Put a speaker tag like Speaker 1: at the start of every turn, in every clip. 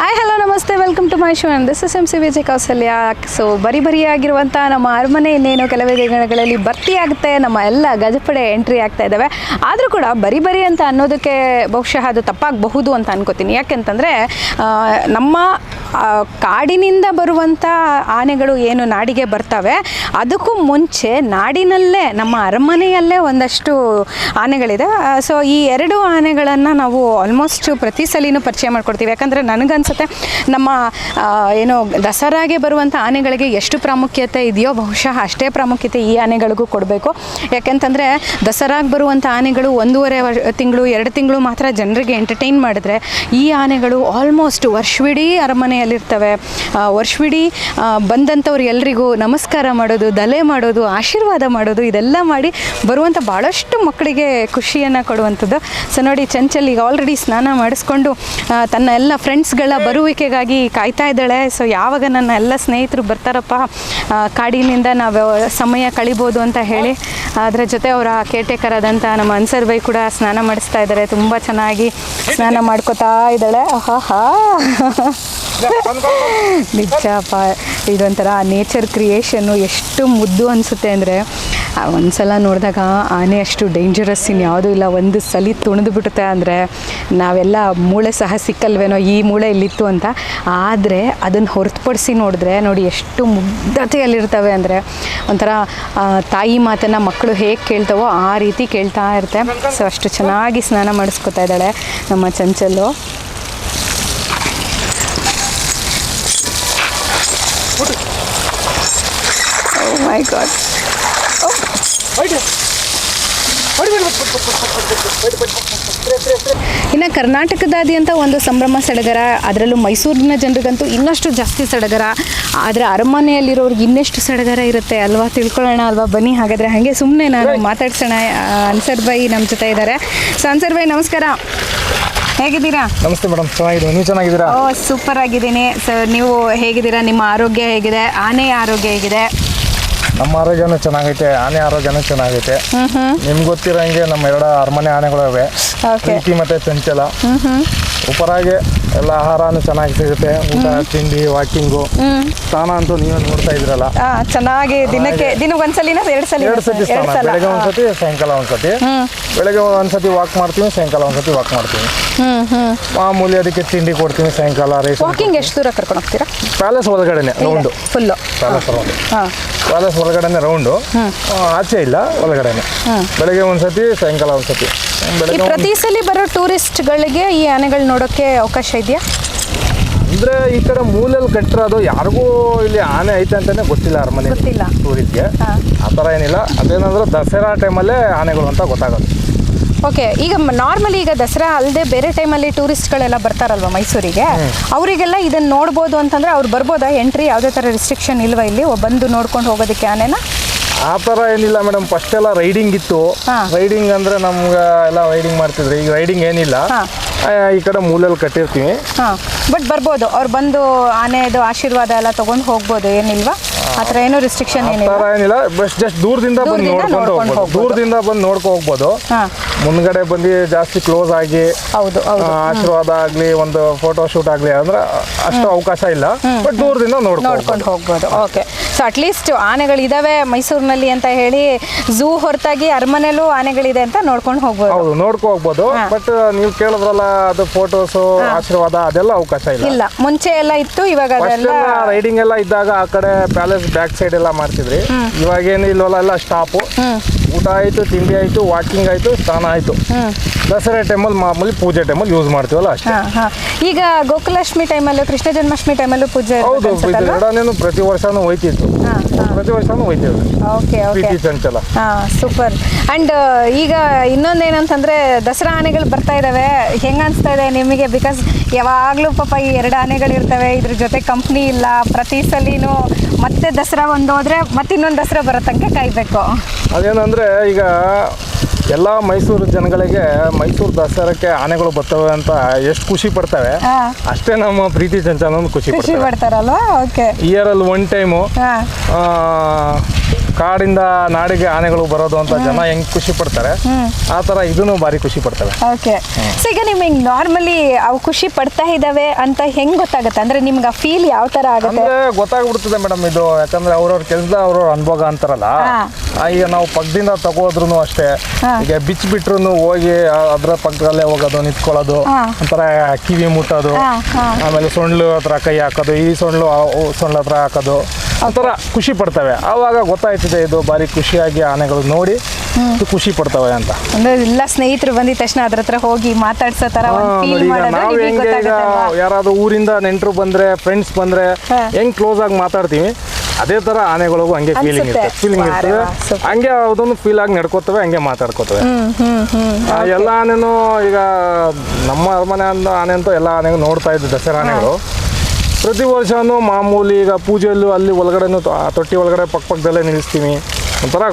Speaker 1: Hi hello ನಮಸ್ತೆ. Welcome to my show and this is M C Vijay Kousalya so ಬರಿ ಬರಿಯಾಗಿರುವಂಥ ನಮ್ಮ ಅರಮನೆ ಇನ್ನೇನು ಕೆಲವೇ ದಿನಗಳಲ್ಲಿ ಭರ್ತಿ ಆಗುತ್ತೆ. ನಮ್ಮ ಎಲ್ಲ ಗಜಪಡೆ ಎಂಟ್ರಿ ಆಗ್ತಾ ಇದ್ದಾವೆ ಆದರೂ ಕೂಡ ಬರಿ ಬರಿ ಅಂತ ಅನ್ನೋದಕ್ಕೆ ಬಹುಶಃ ಅದು ತಪ್ಪಾಗಬಹುದು ಅಂತ ಅನ್ಕೋತೀನಿ. ಯಾಕೆಂತಂದರೆ ನಮ್ಮ ಕಾಡಿನಿಂದ ಬರುವಂಥ ಆನೆಗಳು ಏನು ನಾಡಿಗೆ ಬರ್ತವೆ. ಅದಕ್ಕೂ ಮುಂಚೆ ನಾಡಿನಲ್ಲೇ, ನಮ್ಮ ಅರಮನೆಯಲ್ಲೇ ಒಂದಷ್ಟು ಆನೆಗಳಿದೆ. ಸೊ ಈ ಎರಡು ಆನೆಗಳನ್ನು ನಾವು ಆಲ್ಮೋಸ್ಟ್ ಪ್ರತಿ ಸಲಿನೂ ಪರಿಚಯ ಮಾಡ್ಕೊಡ್ತೀವಿ. ಯಾಕಂದರೆ ನನಗನ್ಸುತ್ತೆ, ನಮ್ಮ ಏನು ದಸರಾಗೆ ಬರುವಂಥ ಆನೆಗಳಿಗೆ ಎಷ್ಟು ಪ್ರಾಮುಖ್ಯತೆ ಇದೆಯೋ ಬಹುಶಃ ಅಷ್ಟೇ ಪ್ರಾಮುಖ್ಯತೆ ಈ ಆನೆಗಳಿಗೂ ಕೊಡಬೇಕು. ಯಾಕೆಂತಂದರೆ ದಸರಾಗೆ ಬರುವಂಥ ಆನೆಗಳು ಒಂದೂವರೆ ವರ್, ತಿಂಗಳು, ಎರಡು ತಿಂಗಳು ಮಾತ್ರ ಜನರಿಗೆ ಎಂಟರ್ಟೈನ್ ಮಾಡಿದ್ರೆ ಈ ಆನೆಗಳು ಆಲ್ಮೋಸ್ಟ್ ವರ್ಷವಿಡೀ ಅರಮನೆಯಲ್ಲಿರ್ತವೆ ಆ, ವರ್ಷವಿಡೀ ಬಂದಂಥವ್ರು ಎಲ್ರಿಗೂ ನಮಸ್ಕಾರ ಮಾಡೋದು ದಲೆ ಮಾಡೋದು ಆಶೀರ್ವಾದ ಮಾಡೋದು ಇದೆಲ್ಲ ಮಾಡಿ ಬರುವಂಥ ಭಾಳಷ್ಟು ಮಕ್ಕಳಿಗೆ ಖುಷಿಯನ್ನು ಕೊಡುವಂಥದ್ದು. ಸೊ ನೋಡಿ ಚಂಚಲ್ ಈಗ ಆಲ್ರೆಡಿ ಸ್ನಾನ ಮಾಡಿಸ್ಕೊಂಡು ತನ್ನ ಎಲ್ಲ ಫ್ರೆಂಡ್ಸ್ಗಳ ಬರುವಿಕೆಗಾಗಿ ಕಾಯ್ತಾ ಇದ್ದಾಳೆ. ಸೊ ಯಾವಾಗ ನನ್ನ ಎಲ್ಲ ಸ್ನೇಹಿತರು ಬರ್ತಾರಪ್ಪ ಕಾಡಿನಿಂದ ನಾವು ಸಮಯ ಕಳಿಬೋದು ಅಂತ ಹೇಳಿ ಅದರ ಜೊತೆ ಅವರ ಕೇಟೇಕರ್ ಆದಂಥ ನಮ್ಮ ಅನ್ಸರ್ ಬೈ ಕೂಡ ಸ್ನಾನ ಮಾಡಿಸ್ತಾ ಇದ್ದಾರೆ. ತುಂಬ ಚೆನ್ನಾಗಿ ಸ್ನಾನ ಮಾಡ್ಕೋತಾ ಇದ್ದಾಳೆ. ಆಹಾ ನಿಜಪ್ಪ ಇದೊಂಥರ ನೇಚರ್ ಕ್ರಿಯೇಷನ್ನು ಎಷ್ಟು ಮುದ್ದು ಅನಿಸುತ್ತೆ ಅಂದರೆ ಒಂದ್ಸಲ ನೋಡಿದಾಗ ಆನೆ ಅಷ್ಟು ಡೇಂಜರಸ್ ಇನ್ಯಾವುದೂ ಇಲ್ಲ. ಒಂದು ಸಲಿ ತುಣಿದು ಬಿಡುತ್ತೆ ಅಂದರೆ, ನಾವೆಲ್ಲ ಮೂಳೆ ಸಹ ಸಿಕ್ಕಲ್ವೇನೋ ಈ ಮೂಳೆ ಇಲ್ಲಿತ್ತು ಅಂತ. ಆದರೆ ಅದನ್ನು ಹೊರತುಪಡಿಸಿ ನೋಡಿದ್ರೆ ನೋಡಿ ಎಷ್ಟು ಮುಗ್ಧತೆಯಲ್ಲಿರ್ತವೆ ಅಂದರೆ, ಒಂಥರ ತಾಯಿ ಮಾತನ್ನು ಮಕ್ಕಳು ಹೇಗೆ ಕೇಳ್ತಾವೋ ಆ ರೀತಿ ಕೇಳ್ತಾ ಇರುತ್ತೆ. ಸೊ ಅಷ್ಟು ಚೆನ್ನಾಗಿ ಸ್ನಾನ ಮಾಡಿಸ್ಕೊತಾ ಇದ್ದಾಳೆ ನಮ್ಮ ಚಂಚಲು ಮೈ ಗಾಡ್ ಇನ್ನು ಕರ್ನಾಟಕದಾದ್ಯಂತ ಒಂದು ಸಂಭ್ರಮ ಸಡಗರ ಅದರಲ್ಲೂ ಮೈಸೂರಿನ ಜನರಿಗಂತೂ ಇನ್ನಷ್ಟು ಜಾಸ್ತಿ ಸಡಗರ. ಆದರೆ ಅರಮನೆಯಲ್ಲಿರೋರ್ಗೆ ಇನ್ನೆಷ್ಟು ಸಡಗರ ಇರುತ್ತೆ ಅಲ್ವಾ? ತಿಳ್ಕೊಳ್ಳೋಣ ಅಲ್ವಾ? ಬನ್ನಿ ಹಾಗಾದರೆ. ಹಾಗೆ ಸುಮ್ಮನೆ ನಾನು ಮಾತಾಡ್ಸೋಣ ಅನ್ಸರ್ ಬೈ ನಮ್ಮ ಜೊತೆ ಇದ್ದಾರೆ ಸೊ ಅನ್ಸರ್ ಬೈ ನಮಸ್ಕಾರ. ಹೇಗಿದ್ದೀರಾ?
Speaker 2: ನಮಸ್ತೆ ಮೇಡಮ್ ಚೆನ್ನಾಗಿದ್ದೀನಿ. ನೀವು ಚೆನ್ನಾಗಿದ್ದೀರಾ?
Speaker 1: ಓ ಸೂಪರ್ ಆಗಿದ್ದೀನಿ. ಸರ್ ನೀವು ಹೇಗಿದ್ದೀರಾ? ನಿಮ್ಮ ಆರೋಗ್ಯ ಹೇಗಿದೆ? ಆನೆಯ ಆರೋಗ್ಯ ಹೇಗಿದೆ?
Speaker 2: ನಮ್ಮ ಆರೋಗ್ಯನೂ ಚೆನ್ನಾಗೈತೆ ಆನೆ ಆರೋಗ್ಯನೂ ಚೆನ್ನಾಗೈತೆ.
Speaker 1: ನಿಮ್ಗೆ ಗೊತ್ತಿರೋ
Speaker 2: ಹಂಗೆ ಗೊತ್ತಿರೋಂಗೆ ನಮ್ಮ ಎರಡು ಅರಮನೆ
Speaker 1: ಆನೆಗಳವೆ
Speaker 2: ಪ್ರೀತಿ ಮತ್ತೆ ಚಂಚಲ. ಉಪರಾಗೆ ಎಲ್ಲ ಆಹಾರನೂ ಚೆನ್ನಾಗಿ ಸಿಗುತ್ತೆ. ಊಟ ತಿಂಡಿ ವಾಕಿಂಗು ಸ್ನಾನ ಅಂತೂ ನೀವೇ ನೋಡ್ತಾ ಇದ್ರಲ್ಲ.
Speaker 1: ಚೆನ್ನಾಗಿ ದಿನಕ್ಕೆ ದಿನಕ್ಕೆ ಒಂದ್ಸಲಿನ ಎರಡು ಸಲ
Speaker 2: ಎರಡು ಸತಿ ಸ್ನಾನ. ಬೆಳಗ್ಗೆ ಒಂದ್ಸತಿ ಸಾಯಂಕಾಲ ಒಂದ್ಸತಿ. ಬೆಳಗ್ಗೆ ಒಂದ್ಸತಿ ವಾಕ್ ಮಾಡ್ತೀವಿ ಸಾಯಂಕಾಲ ಒಂದ್ಸತಿ ವಾಕ್ ಮಾಡ್ತೀವಿ ಮಾಮೂಲಿ ಅದಕ್ಕೆ ತಿಂಡಿ ಕೊಡ್ತೀವಿ ಸಾಯಂಕಾಲ ರೈಸ್
Speaker 1: ವಾಕಿಂಗ್ ಎಷ್ಟು ದೂರ ಕರ್ಕೊಂಡು ಹೋಗ್ತೀರಾ?
Speaker 2: ಪ್ಯಾಲೇಸ್ ಒಳಗಡೆನೆ
Speaker 1: round
Speaker 2: full palace
Speaker 1: round
Speaker 2: palace ಒಳಗಡೆನೆ ರೌಂಡು ಆಚೆ ಇಲ್ಲ ಒಳಗಡೆನೆ. ಬೆಳಗ್ಗೆ ಒಂದ್ಸತಿ ಸಾಯಂಕಾಲ ಒಂದ್ಸತಿ.
Speaker 1: ಪ್ರತಿ ಸಲ ಬರೋ ಟೂರಿಸ್ಟ್ಗಳಿಗೆ ಈ ಆನೆಗಳು ನೋಡೋಕ್ಕೆ ಅವಕಾಶ ಇದೆಯಾ?
Speaker 2: ಅಂದ್ರೆ ಈ ಕಡೆ ಮೂಲಲ್ಲಿ ಕಟ್ಟಿರೋದು ಯಾರಿಗೂ ಇಲ್ಲಿ ಆನೆ ಐತೆ ಅಂತಾನೆ ಗೊತ್ತಿಲ್ಲ ಅರಮನೆ
Speaker 1: ಗೊತ್ತಿಲ್ಲ.
Speaker 2: ಟೂರಿಸ್ಟ್ಗೆ. ಆ ಥರ ಏನಿಲ್ಲ. ಅದೇನಂದ್ರೆ ದಸರಾ ಟೈಮಲ್ಲೇ ಆನೆಗಳು ಅಂತ ಗೊತ್ತಾಗುತ್ತೆ
Speaker 1: ಓಕೆ ಈಗ ನಾರ್ಮಲಿ ಈಗ ದಸರಾ ಅಲ್ಲದೆ ಬೇರೆ ಟೈಮಲ್ಲಿ ಟೂರಿಸ್ಟ್ಗಳೆಲ್ಲ ಬರ್ತಾರಲ್ವ ಮೈಸೂರಿಗೆ? ಅವರಿಗೆಲ್ಲ ಇದನ್ನು ನೋಡ್ಬೋದು ಅಂತಂದರೆ ಅವ್ರು ಬರ್ಬೋದಾ? ಎಂಟ್ರಿ ಯಾವುದೇ ಥರ ರಿಸ್ಟ್ರಿಕ್ಷನ್ ಇಲ್ವ ಇಲ್ಲಿ? ಬಂದು ನೋಡ್ಕೊಂಡು ಹೋಗೋದಕ್ಕೆ ಆನೆನ?
Speaker 2: ಆ ಥರ ಏನಿಲ್ಲ ಮೇಡಮ್ ಫಸ್ಟ್ ಎಲ್ಲ ರೈಡಿಂಗ್ ಇತ್ತು.
Speaker 1: ಹಾ.
Speaker 2: ರೈಡಿಂಗ್ ಅಂದ್ರೆ ನಮ್ಗೆ ಎಲ್ಲ ರೈಡಿಂಗ್ ಮಾಡ್ತಿದ್ರು. ಈಗ ರೈಡಿಂಗ್ ಏನಿಲ್ಲ.
Speaker 1: ಹಾ.
Speaker 2: ಆ, ಈ ಕಡೆ ಮೂಲಲ್ಲಿ ಕಟ್ಟಿರ್ತೀವಿ.
Speaker 1: ಹಾಂ. ಬಟ್ ಬರ್ಬೋದು. ಅವ್ರು ಬಂದು ಆನೆದು ಆಶೀರ್ವಾದ ಎಲ್ಲ ತಗೊಂಡು ಹೋಗ್ಬೋದು. ಏನಿಲ್ವಾ? ಆ ಥರ ಏನೂ ರಿಸ್ಟ್ರಿಕ್ಷನ್
Speaker 2: ಆ
Speaker 1: ಏನಿಲ್ಲ.
Speaker 2: ಥರ ಏನಿಲ್ಲ. ಬಸ್ ಜಸ್ಟ್ ದೂರದಿಂದ ಬಂದು
Speaker 1: ದೂರದಿಂದ
Speaker 2: ನೋಡ್ಕೊಂಡು
Speaker 1: ನೋಡ್ಕೊಂಡು
Speaker 2: ಹೋಗ್ಬೋದು.
Speaker 1: ಹೋಗ್ಬೋದು.
Speaker 2: ದೂರದಿಂದ ಬಂದು ನೋಡ್ಕೊ ಹೋಗ್ಬೋದು.
Speaker 1: ಹಾಂ.
Speaker 2: ಮುಂದ್ಗಡೆ ಬಂದು ಜಾಸ್ತಿ ಕ್ಲೋಸ್ ಆಗಿ
Speaker 1: ಹೌದು ಹೌದು.
Speaker 2: ಆಶೀರ್ವಾದ ಆಗ್ಲಿ ಒಂದು ಫೋಟೋ ಶೂಟ್ ಆಗ್ಲಿ ಅಂದ್ರೆ ಅಷ್ಟು ಅವಕಾಶ ಇಲ್ಲ. ಬಟ್ ದೂರದಿಂದ ನೋಡ್ಕೊಂಡು
Speaker 1: ನೋಡ್ಕೊಂಡು ಹೋಗ್ಬೋದು. ಓಕೆ ಸೊ ಅಟ್ಲೀಸ್ಟ್ ಆನೆಗಳಿದ್ದಾವೆ ಮೈಸೂರಿನಲ್ಲಿ ಅಂತ ಹೇಳಿ ಝೂ ಹೊರತಾಗಿ ಅರಮನೆಲೂ ಆನೆಗಳಿದೆ ಅಂತ ನೋಡ್ಕೊಂಡು ಹೋಗ್ಬೋದು.
Speaker 2: ಹೌದು ನೋಡ್ಕೊ ಹೋಗ್ಬೋದು. ಬಟ್ ನೀವು ಕೇಳಿದ್ರಲ್ಲ ಅದು ಫೋಟೋಸ್ ಆಶೀರ್ವಾದ ಅದೆಲ್ಲ ಅವಕಾಶ ಇಲ್ಲ.
Speaker 1: ಇಲ್ಲ ಮುಂಚೆ ಎಲ್ಲ ಇತ್ತು ಇವಾಗ ಅದೆಲ್ಲ
Speaker 2: ರೈಡಿಂಗ್ ಎಲ್ಲ ಇದ್ದಾಗ ಆ ಕಡೆ ಪ್ಯಾಲೇಸ್ ಬ್ಯಾಕ್ ಸೈಡ್ ಎಲ್ಲ ಮಾಡ್ತಿದ್ರಿ. ಇವಾಗ ಏನು ಇಲ್ವಲ್ಲ ಎಲ್ಲ ಸ್ಟಾಪು ಊಟ ಆಯ್ತು ತಿಂಡಿ ಆಯ್ತು ವಾಕಿಂಗ್ ಆಯ್ತು ಸ್ನಾನ ಆಯ್ತು. ದಸರಾ ಟೈಮಲ್ಲಿ ಮಾಮೂಲಿ ಪೂಜೆ ಟೈಮಲ್ಲಿ ಯೂಸ್ ಮಾಡ್ತೀವಲ್ಲ ಅಷ್ಟೇ.
Speaker 1: ಈಗ ಗೋಕುಲಾಷ್ಟಮಿ ಟೈಮಲ್ಲೂ ಕೃಷ್ಣ ಜನ್ಮಾಷ್ಟಮಿ ಟೈಮಲ್ಲೂ ಪೂಜೆ
Speaker 2: ಹೌದು ಎರಡನೇನು ಪ್ರತಿ ವರ್ಷನೂ ಹೋಯ್ತಿತ್ತು. ಪ್ರತಿ ವರ್ಷನೂ ಹೋಯ್ತಿದ್ರು
Speaker 1: ಓಕೆ ಓಕೆ.
Speaker 2: ಚಂಚಲ
Speaker 1: ಹಾಂ ಸೂಪರ್. ಆ್ಯಂಡ್ ಈಗ ಇನ್ನೊಂದೇನಂತಂದ್ರೆ ದಸರಾ ಆನೆಗಳು ಬರ್ತಾ ಇದ್ದಾವೆ ಹೆಂಗೆ ಅನಿಸ್ತಾ ಇದೆ ನಿಮಗೆ? ಬಿಕಾಸ್ ಯಾವಾಗಲೂ ಪಾಪ ಈ ಎರಡು ಆನೆಗಳು ಇರ್ತವೆ. ಇದ್ರ ಜೊತೆ ಕಂಪ್ನಿ ಇಲ್ಲ. ಪ್ರತಿ ಸಲಿನೂ ಮತ್ತೆ ದಸರಾ ಒಂದು ಹೋದ್ರೆ ಮತ್ತೆ ಇನ್ನೊಂದು ದಸರಾ ಬರೋ ತನಕ ಕಾಯಬೇಕು.
Speaker 2: ಅದೇನಂದ್ರೆ ಈಗ ಎಲ್ಲ ಮೈಸೂರು ಜನಗಳಿಗೆ ಮೈಸೂರು ದಸರಾಕ್ಕೆ ಆನೆಗಳು ಬರ್ತವೆ ಅಂತ ಎಷ್ಟು ಖುಷಿ ಪಡ್ತವೆ. ಅಷ್ಟೇ ನಮ್ಮ ಪ್ರೀತಿ ಚಂಚಲ ಖುಷಿ
Speaker 1: ಖುಷಿ ಪಡ್ತಾರಲ್ವಾ? ಓಕೆ.
Speaker 2: ಇಯರಲ್ಲಿ ಒನ್ ಟೈಮು ಕಾಡಿಂದ ನಾಡಿಗೆ ಆನೆಗಳು ಬರೋದು ಅಂತ ಜನ ಹೆಂಗ್ ಖುಷಿ ಪಡ್ತಾರೆ? ಆ ತರ ಇದನ್ನು ಭಾರಿ ಖುಷಿ ಪಡ್ತವೆ
Speaker 1: ಓಕೆ. ಸೊ ಈಗ ನಿಮಗೆ ನಾರ್ಮಲಿ ಅವು ಖುಷಿ ಪಡ್ತಾ ಇದಾವೆ ಅಂತ ಹೆಂಗ್ ಗೊತ್ತಾಗುತ್ತೆ? ಅಂದ್ರೆ ನಿಮ್ಗೆ ಆ ಫೀಲ್ ಯಾವ ತರ ಆಗುತ್ತೆ?
Speaker 2: ಅಂದ್ರೆ ಗೊತ್ತಾಗ್ಬಿಡ್ತದೆ ಮೇಡಮ್ ಇದು. ಯಾಕಂದ್ರೆ ಅವ್ರವ್ರ ಕೆಲಸದ ಅವ್ರವ್ರ ಅನುಭವ ಅಂತಾರಲ್ಲ ಆ, ಈಗ ನಾವು ಪಕ್ಕದಿಂದ ತಗೋದ್ರು ಅಷ್ಟೇ. ಈಗ ಬಿಚ್ಚ ಬಿಟ್ರು ಹೋಗಿ ಆ- ಅದ್ರ ಪಕ್ಕದಲ್ಲೇ ಹೋಗೋದು ನಿಂತ್ಕೊಳ್ಳೋದು
Speaker 1: ಹಾ.
Speaker 2: ಒಂಥರ ಕಿವಿ ಮುಟ್ಟೋದು
Speaker 1: ಹಾ, ಹಾ.
Speaker 2: ಆಮೇಲೆ ಸೊಂಡ್ಲು ಹತ್ರ ಕೈ ಹಾಕೋದು ಈ ಸೊಂಡ್ಲು ಆ ಸೊಂಡ್ಲ ಹತ್ರ ಹಾಕೋದು. ಒಂಥರ ಖುಷಿ ಪಡ್ತವೆ. ಆವಾಗ ಗೊತ್ತಾಯ್ತದೆ ಇದು ಭಾರಿ ಖುಷಿಯಾಗಿ ಆನೆಗಳು ನೋಡಿ ಖುಷಿ ಪಡ್ತವೆ ಅಂತ.
Speaker 1: ಅಂದ್ರೆ ಎಲ್ಲ ಸ್ನೇಹಿತರು ಬಂದಿದ ತಕ್ಷಣ ಅದ್ರ ಹತ್ರ ಹೋಗಿ ಮಾತಾಡ್ಸೋ ತರ
Speaker 2: ನಾವು ಹೆಂಗೆ ಈಗ ಯಾರಾದ್ರೂ ಊರಿಂದ ನೆಂಟರು ಬಂದ್ರೆ ಫ್ರೆಂಡ್ಸ್ ಬಂದ್ರೆ. ಹೆಂಗ್ ಕ್ಲೋಸ್ ಆಗಿ ಮಾತಾಡ್ತೀವಿ ಅದೇ ತರ ಆನೆಗಳಿಗೂ ಹಂಗೆ ಫೀಲಿಂಗ್
Speaker 1: ಇರುತ್ತೆ.
Speaker 2: ಇರ್ತದೆ ಫೀಲಿಂಗ್ ಇರ್ತದೆ. ಹಂಗೆ ಅದೊಂದು ಫೀಲ್ ಆಗಿ ನಡ್ಕೋತವೆ ಹಂಗೆ ಮಾತಾಡ್ಕೋತವೆ. ಆ, ಎಲ್ಲ ಆನೆನೂ ಈಗ ನಮ್ಮ ಅರಮನೆ ಅಂತ ಆನೆ ಅಂತೂ ಎಲ್ಲ ಆನೆಗೂ ನೋಡ್ತಾ ಇದ್ದು ದಸರಾ ಆನೆಗಳು. ಪ್ರತಿ ವರ್ಷವೂ ಮಾಮೂಲಿ ಈಗ ಪೂಜೆಯಲ್ಲೂ ಅಲ್ಲಿ ಒಳಗಡೆನೂ ತೊಟ್ಟಿ ಒಳಗಡೆ ಪಕ್ಕ ಪಕ್ಕದಲ್ಲೇ ನಿಲ್ಲಿಸ್ತೀವಿ. ಒಂಥರ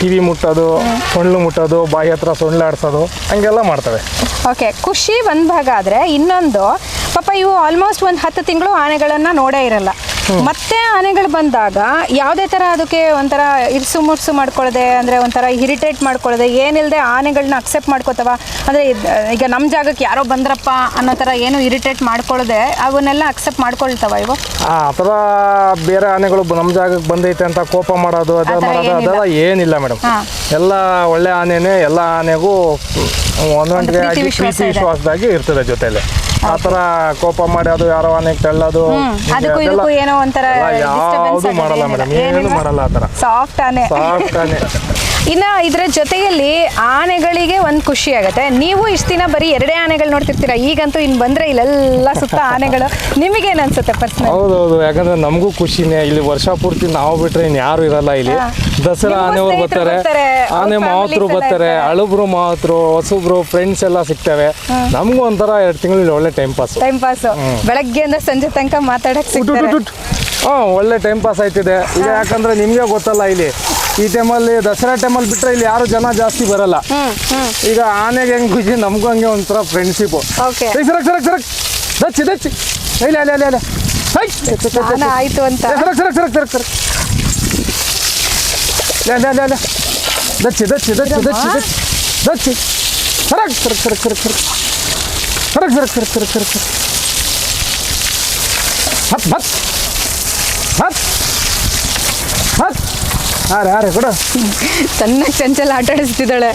Speaker 2: ಕಿವಿ ಮುಟ್ಟೋದು ಸೊಳ್ಳು ಮುಟ್ಟೋದು, ಬಾಯಿ ಹತ್ರ ಸೊಳ್ಳು ಆಡಿಸೋದು ಹಂಗೆಲ್ಲ ಮಾಡ್ತವೆ.
Speaker 1: ಓಕೆ ಖುಷಿ ಒಂದು ಭಾಗ ಆದ್ರೆ ಇನ್ನೊಂದು ಪಾಪ ಇವು ಆಲ್ಮೋಸ್ಟ್ ಒಂದು ಹತ್ತು ತಿಂಗಳು ಆನೆಗಳನ್ನ ನೋಡೇ ಇರಲ್ಲ ಮತ್ತೆ ಆನೆಗಳು ಬಂದಾಗ ಯಾವುದೇ ಥರ ಅದಕ್ಕೆ ಒಂಥರ ಇರ್ಸು ಮುರ್ಸು ಮಾಡ್ಕೊಳ್ಳದೆ ಅಂದರೆ ಒಂಥರ ಇರಿಟೇಟ್ ಮಾಡ್ಕೊಳ್ಳದೆ ಏನಿಲ್ಲದೆ ಆನೆಗಳನ್ನ ಅಕ್ಸೆಪ್ಟ್ ಮಾಡ್ಕೋತವ ಅಂದರೆ ಈಗ ನಮ್ಮ ಜಾಗಕ್ಕೆ ಯಾರೋ ಬಂದ್ರಪ್ಪ ಅನ್ನೋ ಥರ ಏನು ಇರಿಟೇಟ್ ಮಾಡ್ಕೊಳ್ಳದೆ ಅವನ್ನೆಲ್ಲ ಅಕ್ಸೆಪ್ಟ್ ಮಾಡ್ಕೊಳ್ತವ ಇವು
Speaker 2: ಆ ಥರ ಬೇರೆ ಆನೆಗಳು ನಮ್ಮ ಜಾಗಕ್ಕೆ ಬಂದೈತೆ ಅಂತ ಕೋಪ ಮಾಡೋದು
Speaker 1: ಅದೇ
Speaker 2: ಮಾಡೋದು
Speaker 1: ಏನಿಲ್ಲ.
Speaker 2: ಅದೆಲ್ಲ ಏನಿಲ್ಲ ಮೇಡಮ್. ಎಲ್ಲ ಒಳ್ಳೆ ಆನೆನೇ ಎಲ್ಲ ಆನೆಗೂ ಒಂದೊಂದು
Speaker 1: ಪ್ರೀತಿ.
Speaker 2: ವಿಶ್ವಾಸದಾಗಿ ಇರ್ತದೆ ಜೊತೆಲಿ ಆ ಥರ ಕೋಪ ಮಾಡಿ ಅದು ಯಾರೋ ಅನೇಕ ತಳ್ಳೋದು.
Speaker 1: ಅದಕ್ಕೂ ಇದಕ್ಕೂ ಏನೋ ಒಂಥರ
Speaker 2: ಯಾವುದು ಮಾಡಲ್ಲ ಮೇಡಮ್ ಏನು ಮಾಡಲ್ಲ ಆ ಥರ
Speaker 1: ಸಾಫ್ಟ್ ಆನೆ.
Speaker 2: ಸಾಫ್ಟ್ ಆನೆ.
Speaker 1: ಇನ್ನ ಇದರ ಜೊತೆಯಲ್ಲಿ ಆನೆಗಳಿಗೆ ಒಂದು ಖುಷಿ ಆಗುತ್ತೆ. ನೀವು ಇಷ್ಟು ದಿನ ಬರೀ ಎರಡೇ ಆನೆಗಳು ನೋಡ್ತಿರ್ತೀರಾ? ಈಗಂತೂ ಇನ್ ಬಂದ್ರೆ ಇಲ್ಲೆಲ್ಲ ಸುತ್ತ ಆನೆಗಳು. ನಿಮಗೇನು ಅನ್ಸುತ್ತೆ ಪರ್ಸನಲ್
Speaker 2: ಹೌದೌದು. ಯಾಕಂದ್ರೆ ನಮಗೂ ಖುಷಿನೇ. ಇಲ್ಲಿ ವರ್ಷ ಪೂರ್ತಿ ನಾವು ಬಿಟ್ರೆ ಇನ್ ಯಾರು ಇರಲ್ಲ ಇಲ್ಲಿ. ದಸರಾ ಆನೆಯವರು ಬರ್ತಾರೆ. ಆನೆ ಮಾವತರು ಬರ್ತಾರೆ. ಅಳುಬ್ರು ಮಾವತರು ಹೊಸಬ್ರು ಫ್ರೆಂಡ್ಸ್ ಎಲ್ಲ ಸಿಗ್ತವೆ. ನಮಗೂ ಒಂಥರ ಎರಡು ತಿಂಗಳು ಇಲ್ಲಿ ಒಳ್ಳೆ ಟೈಮ್ ಪಾಸ್
Speaker 1: ಟೈಮ್ ಪಾಸ್ ಬೆಳಗ್ಗೆಯಿಂದ ಸಂಜೆ ತನಕ ಮಾತಾಡಕ್ ಸಿಗ್ತಾರೆ.
Speaker 2: ಹಾಂ ಒಳ್ಳೆ ಟೈಮ್ ಪಾಸ್ ಆಯ್ತಿದೆ. ಈಗ ಯಾಕಂದ್ರೆ ನಿಮ್ಗೆ ಗೊತ್ತಲ್ಲ ಇಲ್ಲಿ. ಈ ಟೈಮಲ್ಲಿ ದಸರಾ ಟೈಮಲ್ಲಿ ಬಿಟ್ರೆ ಇಲ್ಲಿ ಯಾರು ಜನ ಜಾಸ್ತಿ ಬರಲ್ಲ
Speaker 1: ಹ್ಮ್ ಹ್ಮ್
Speaker 2: ಈಗ ಆನೆಗೆ ಹೆಂಗ್ ಖುಷಿ ನಮಗೂ ಹಂಗೆ ಒಂಥರ ಫ್ರೆಂಡ್ಶಿಪ್
Speaker 1: Okay.
Speaker 2: ಸರಕ್ ಸರಕ್ ಸರಕ್ ದಚ್ಚಿ ದಚ್ಚಿ ಇಲ್ಲ ಇಲ್ಲ ಇಲ್ಲ ಇಲ್ಲ ಹೈ
Speaker 1: ಸ್ನಾನ ಆಯ್ತು ಅಂತ
Speaker 2: ಏ, ಸರಕ್ ಸರಕ್ ಸರಕ್ ಸರಕ್ ಸರಕ್ ಲೇ ಲೇ ಲೇ ಲೇ ದಚ್ಚಿ ದಚ್ಚಿ ದಚ್ಚಿ ದಚ್ಚಿ ದಚ್ಚಿ ದಚ್ಚಿ ಸರಕ್ ಸರಕ್ ಸರಕ್ ಸರಕ್ ಸರಕ್ ಸರಕ್ ಸರಕ್ ಸರಕ್ ಸರಕ್ ಸರಕ್ ಸರಕ್ ಹತ್ ಹತ್ ಹತ್ ಹತ್ ಹಾರೆ ಹಾರೆ ಕೊಡು
Speaker 1: ಚೆನ್ನಾಗಿ ಚಂಚಲ ಆಟ ಆಡಿಸ್ತಿದ್ದಾಳೆ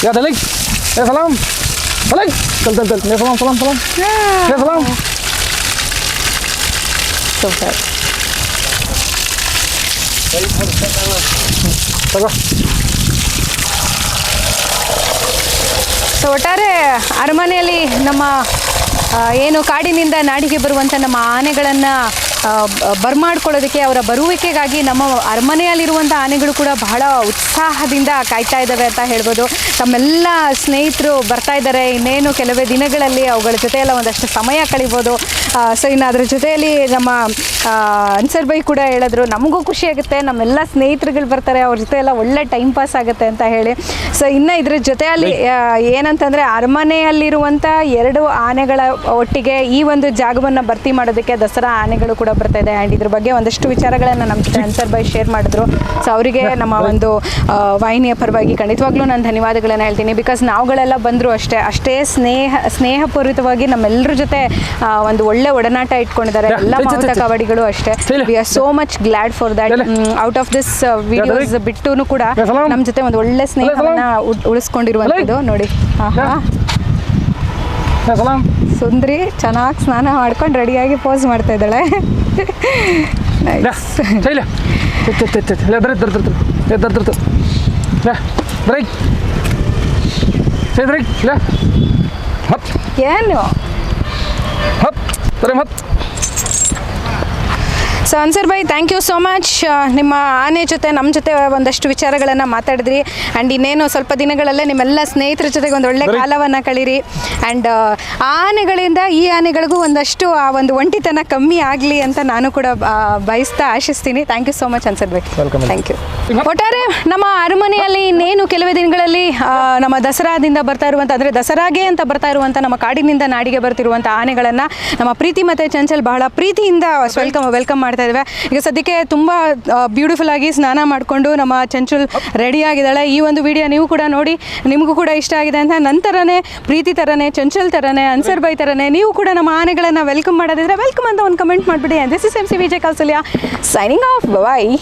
Speaker 2: ಇಲ್ಲ يا سلام سلام تل تل تل يا سلام سلام سلام يا
Speaker 1: سلام
Speaker 2: شوف
Speaker 1: هذا ಒಟ್ಟಾರೆ ಅರಮನೆಯಲ್ಲಿ ನಮ್ಮ ಏನು ಕಾಡಿನಿಂದ ನಾಡಿಗೆ ಬರುವಂಥ ನಮ್ಮ ಆನೆಗಳನ್ನು ಬರ್ಮಾಡ್ಕೊಳ್ಳೋದಕ್ಕೆ, ಅವರ ಬರುವಿಕೆಗಾಗಿ ನಮ್ಮ ಅರಮನೆಯಲ್ಲಿರುವಂಥ ಆನೆಗಳು ಕೂಡ ಬಹಳ ಉತ್ಸಾಹದಿಂದ ಕಾಯ್ತಾ ಇದ್ದಾವೆ ಅಂತ ಹೇಳ್ಬೋದು. ತಮ್ಮೆಲ್ಲ ಸ್ನೇಹಿತರು ಬರ್ತಾ ಇದ್ದಾರೆ. ಇನ್ನೇನು ಕೆಲವೇ ದಿನಗಳಲ್ಲಿ ಅವುಗಳ ಜೊತೆ ಎಲ್ಲ ಒಂದಷ್ಟು ಸಮಯ ಕಳಿಬೋದು. ಸೊ ಇನ್ನು ಅದ್ರ ಜೊತೆಯಲ್ಲಿ ನಮ್ಮ ಅನ್ಸರ್ ಬೈ ಕೂಡ ಹೇಳಿದ್ರು ನಮಗೂ ಖುಷಿ ಆಗುತ್ತೆ. ನಮ್ಮೆಲ್ಲ ಸ್ನೇಹಿತರುಗಳು ಬರ್ತಾರೆ. ಅವ್ರ ಜೊತೆ ಎಲ್ಲ ಒಳ್ಳೆ ಟೈಮ್ ಪಾಸ್ ಆಗುತ್ತೆ ಅಂತ ಹೇಳಿ. ಸೊ ಇನ್ನು ಇದ್ರ ಜೊತೆಯಲ್ಲಿ ಏನಂತಂದರೆ ಅರಮನೆಯಲ್ಲಿರುವಂಥ ಎರಡು ಆನೆಗಳ ಒಟ್ಟಿಗೆ ಈ ಒಂದು ಜಾಗವನ್ನು ಭರ್ತಿ ಮಾಡೋದಕ್ಕೆ ದಸರಾ ಆನೆಗಳು ಕೂಡ ಬರ್ತಾ ಇದೆ. ಆ್ಯಂಡ್ ಇದ್ರ ಬಗ್ಗೆ ಒಂದಷ್ಟು ವಿಚಾರಗಳನ್ನು ನಮ್ಮ ಜೊತೆ ಅನ್ಸರ್ ಬೈ ಶೇರ್ ಮಾಡಿದ್ರು. ಸೊ ಅವರಿಗೆ ನಮ್ಮ ಒಂದು ವಾಹಿನಿಯ ಪರವಾಗಿ ಖಂಡಿತವಾಗ್ಲೂ ನಾನು ಧನ್ಯವಾದಗಳನ್ನು ಹೇಳ್ತೀನಿ. ಬಿಕಾಸ್ ನಾವುಗಳೆಲ್ಲ ಬಂದರೂ ಅಷ್ಟೇ ಅಷ್ಟೇ ಸ್ನೇಹ ಸ್ನೇಹಪೂರಿತವಾಗಿ ನಮ್ಮೆಲ್ಲರ ಜೊತೆ ಒಂದು ಒಳ್ಳೆ ಒಡನಾಟ ಇಟ್ಕೊಂಡಿದ್ದಾರೆ. ಎಲ್ಲ ಮಾವುತ ಕಬಡ್ಡಿಗಳು ಅಷ್ಟೇ. We are so much glad
Speaker 2: for
Speaker 1: that out of this
Speaker 2: videos.
Speaker 1: ಬಿಟ್ಟು ಕೂಡ ನಮ್ಮ ಜೊತೆ ಒಂದು ಒಳ್ಳೆ ಸ್ನೇಹವನ್ನು ಉಳ್- ಉಳಿಸ್ಕೊಂಡಿರುವಂಥದ್ದು. ನೋಡಿ. ಸುಂದ್ರಿ ಚೆನ್ನಾಗಿ ಸ್ನಾನ ಮಾಡ್ಕೊಂಡು ರೆಡಿಯಾಗಿ ಪೋಸ್ ಮಾಡ್ತಾ ಇದ್ದಾಳೆ.
Speaker 2: ಲೇ Cedric, le. Hop.
Speaker 1: Piano.
Speaker 2: Hop. Trim hop.
Speaker 1: So Ansar bhai thank you so much ನಿಮ್ಮ ಆನೆ ಜೊತೆ ನಮ್ಮ ಜೊತೆ ಒಂದಷ್ಟು ವಿಚಾರಗಳನ್ನು ಮಾತಾಡಿದ್ರಿ. ಆ್ಯಂಡ್ ಇನ್ನೇನು ಸ್ವಲ್ಪ ದಿನಗಳಲ್ಲೇ ನಿಮ್ಮೆಲ್ಲ ಸ್ನೇಹಿತರ ಜೊತೆಗೆ ಒಂದು ಒಳ್ಳೆ ಕಾಲವನ್ನು ಕಳೀರಿ. ಆ್ಯಂಡ್ ಆನೆಗಳಿಂದ ಈ ಆನೆಗಳಿಗೂ ಒಂದಷ್ಟು ಆ ಒಂದು ಒಂಟಿತನ ಕಮ್ಮಿ ಆಗಲಿ ಅಂತ ನಾನು ಕೂಡ ಬಯಸ್ತಾ ಆಶಿಸ್ತೀನಿ. Thank you so much Ansar bhai
Speaker 2: Welcome.
Speaker 1: Thank you ಒಟ್ಟಾರೆ ನಮ್ಮ ಅರಮನೆಯಲ್ಲಿ ಇನ್ನೇನು ಕೆಲವೇ ದಿನಗಳಲ್ಲಿ ನಮ್ಮ ದಸರಾದಿಂದ ಬರ್ತಾ ಇರುವಂಥ ಅಂದರೆ ದಸರಾಗೆ ಅಂತ ಬರ್ತಾ ಇರುವಂಥ ನಮ್ಮ ಕಾಡಿನಿಂದ ನಾಡಿಗೆ ಬರ್ತಿರುವಂಥ ಆನೆಗಳನ್ನು ನಮ್ಮ ಪ್ರೀತಿ ಮತ್ತು ಚಂಚಲ್ ಬಹಳ ಪ್ರೀತಿಯಿಂದ ವೆಲ್ಕಮ್ ವೆಲ್ಕಮ್ ಮಾಡ್ತಾ ಇದ್ದೇವೆ ಈಗ ಸದ್ಯಕ್ಕೆ ತುಂಬ ಬ್ಯೂಟಿಫುಲ್ ಆಗಿ ಸ್ನಾನ ಮಾಡಿಕೊಂಡು ನಮ್ಮ ಚಂಚಲ್ ರೆಡಿ ಆಗಿದ್ದಾಳೆ. ಈ ಒಂದು ವಿಡಿಯೋ ನೀವು ಕೂಡ ನೋಡಿ, ನಿಮಗೂ ಕೂಡ ಇಷ್ಟ ಆಗಿದೆ ಅಂತ ನಂತರನೇ, ಪ್ರೀತಿ ಥರನೇ ಚಂಚಲ್ ಥರನೇ ಅನ್ಸರ್ ಬೈ ಥರನೇ ನೀವು ಕೂಡ ನಮ್ಮ ಆನೆಗಳನ್ನು ವೆಲ್ಕಮ್ ಮಾಡೋದಿದ್ರೆ ವೆಲ್ಕಮ್ ಅಂತ ಒಂದು ಕಮೆಂಟ್ ಮಾಡಿಬಿಡಿ. This is M C Vijay Kousalya signing off bye